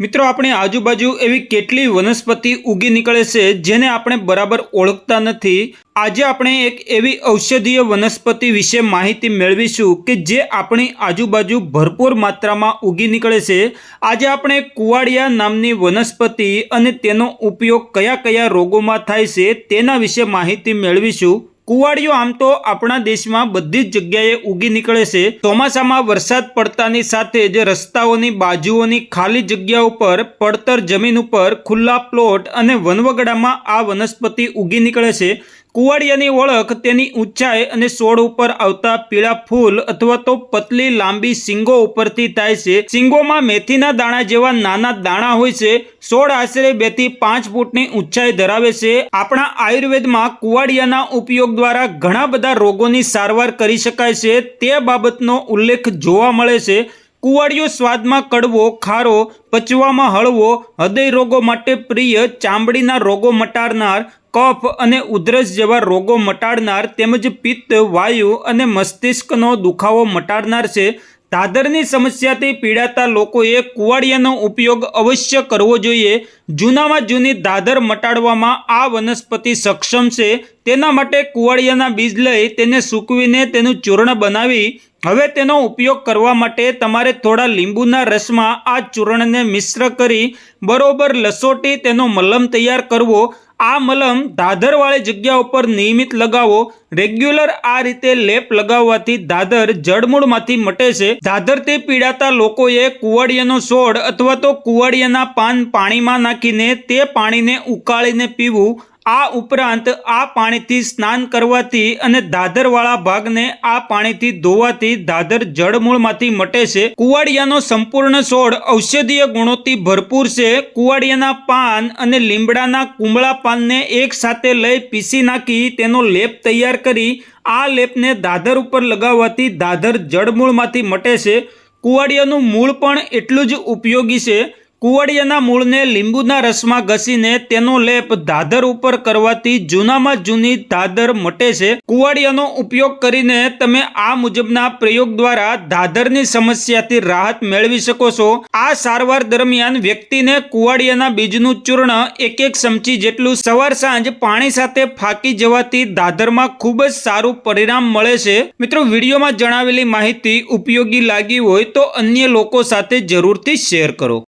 મિત્રો, આપણી આજુબાજુ એવી કેટલી વનસ્પતિ ઉગી નીકળે છે જેને આપણે બરાબર ઓળખતા નથી. આજે આપણે એક એવી ઔષધીય વનસ્પતિ વિશે માહિતી મેળવીશું કે જે આપણી આજુબાજુ ભરપૂર માત્રામાં ઉગી નીકળે છે. આજે આપણે કુવાડિયા નામની વનસ્પતિ અને તેનો ઉપયોગ કયા કયા રોગોમાં થાય છે તેના વિશે માહિતી મેળવીશું. કુવાડિયો આમ તો આપણા દેશમાં બધી જ જગ્યાએ ઉગી નીકળે છે. ચોમાસામાં વરસાદ પડતાની સાથે જ રસ્તાઓની બાજુઓની ખાલી જગ્યા ઉપર પડતર જમીન ઉપર ખુલ્લા પ્લોટ અને વનવગડામાં આ વનસ્પતિ ઉગી નીકળે છે. કુવાડિયાની ઓળખ તેની ઊંચાઈ અને છોડ ઉપર આવતા પીળા ફૂલ અથવા તો પતલી લાંબી સિંગો ઉપરથી થાય છે. સિંગોમાં મેથીના દાણા જેવા નાના દાણા હોય છે. છોડ આશરે બેથી પાંચ ફૂટની ઊંચાઈ ધરાવે છે. આપણા આયુર્વેદમાં કુવાડિયાના ઉપયોગ દ્વારા ઘણા બધા રોગોની સારવાર કરી શકાય છે. તે બાબતનો ઉલ્લેખ જોવા મળે છે. કુવાડિયો સ્વાદમાં કડવો, ખારો, પચવામાં હળવો, હૃદય રોગો માટે પ્રિય, ચામડીના રોગો મટાડનાર, કફ અને ઉધરસ જેવા રોગો મટાડનાર તેમજ પિત્ત, વાયુ અને મસ્તિષ્કનો દુખાવો મટાડનાર છે. દાદરની સમસ્યાથી પીડાતા લોકોએ કુવાડિયાનો ઉપયોગ અવશ્ય કરવો જોઈએ. જૂનામાં જૂની દાદર મટાડવામાં આ વનસ્પતિ સક્ષમ છે. તેના માટે કુવાડિયાના બીજ લઈ તેને સૂકવીને તેનું ચૂર્ણ બનાવી, હવે તેનો ઉપયોગ કરવા માટે તમારે થોડા લીંબુના રસમાં આ ચૂર્ણને મિશ્ર કરી, બરોબર લસોટી તેનો મલમ તૈયાર કરવો. આ મલમ દાદરવાળી જગ્યા ઉપર નિયમિત લગાવો. રેગ્યુલર આ રીતે લેપ લગાવવાથી દાદર જડમૂળમાંથી મટે છે. દાદરથી પીડાતા લોકોએ કુવાડિયાનો છોડ અથવા તો કુવાડિયાના પાન પાણીમાં નાખીને તે પાણીને ઉકાળીને પીવું આ ઉપરાંત આ પાણીથી સ્નાન કરવાથી અને દાદરવાળા ભાગને આ પાણીથી ધોવાથી દાદર જળમૂળમાંથી મટે છે. કુવાડિયાનો સંપૂર્ણ છોડ ઔષધીય ગુણોથી ભરપૂર છે. કુવાડિયાના પાન અને લીમડાના કુંબળા પાનને એક સાથે લઈ પીસી નાખી તેનો લેપ તૈયાર કરી આ લેપને દાદર ઉપર લગાવવાથી દાદર જળમૂળમાંથી મટે છે. કુવાડિયાનું મૂળ પણ એટલું જ ઉપયોગી છે. કુવાડિયાના મૂળને લીંબુના રસમાં ઘસીને તેનો લેપ ધાદર ઉપર કરવાથી જૂનામાં જૂની ધાદર મટે છે. કુવાડિયાનો ઉપયોગ કરીને તમે આ મુજબના પ્રયોગ દ્વારા દાદરની સમસ્યાથી રાહત મેળવી શકો છો. આ સારવાર દરમિયાન વ્યક્તિને કુવાડિયાના બીજનું ચૂર્ણ એક એક ચમચી જેટલું સવાર સાંજ પાણી સાથે ફાકી જવાથી દાદરમાં ખૂબ જ સારું પરિણામ મળે છે. મિત્રો, વિડીયોમાં જણાવેલી માહિતી ઉપયોગી લાગી હોય તો અન્ય લોકો સાથે જરૂરથી શેર કરો.